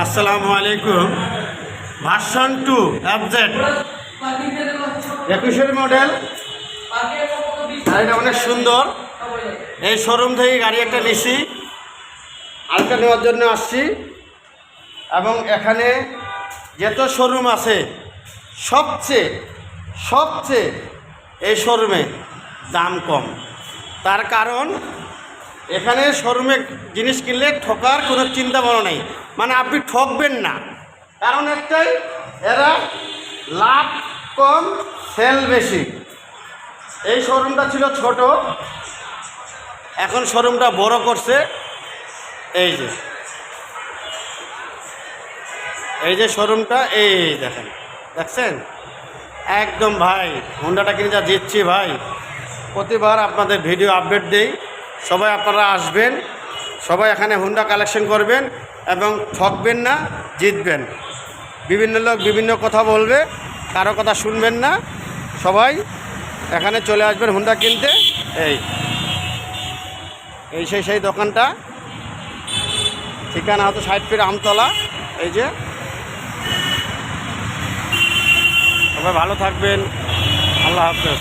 আসসালামু আলাইকুম। Version two অ্যাবজেট একুশের মডেল। গাড়িটা অনেক সুন্দর। এই শোরুম থেকে গাড়ি একটা নিছি। আলটা নেওয়ার জন্য আসছি। এবং এখানে যত শোরুম আছে, সবচেয়ে সবচেয়ে এই শোরুমে দাম কম। তার কারণ এখানে শোরুমে জিনিস কিনলে ঠকার কোনো চিন্তা ভাবনা নেই। মানে আপনি ঠকবেন না। কারণ একটাই, এরা লাভ কম, সেল বেশি। এই শোরুমটা ছিল ছোট। এখন শোরুমটা বড় করছে। এই যে। এই যে শোরুমটা, এই দেখেন। দেখছেন? একদম ভাই হোন্ডাটা কিনে যা দিচ্ছি ভাই। প্রতিবার আপনাদের ভিডিও আপডেট দেই। সবাই আপনারা আসবেন, সবাই এখানে হুন্ডা কালেকশন করবেন এবং ঠকবেন না, জিতবেন। বিভিন্ন লোক বিভিন্ন কথা বলবে, কারও কথা শুনবেন না। সবাই এখানে চলে আসবেন হুন্ডা কিনতে। এই এই সেই সেই দোকানটা। ঠিকানা হতো ষাট ফিট আমতলা। এই যে। সবাই ভালো থাকবেন। আল্লাহ হাফেজ।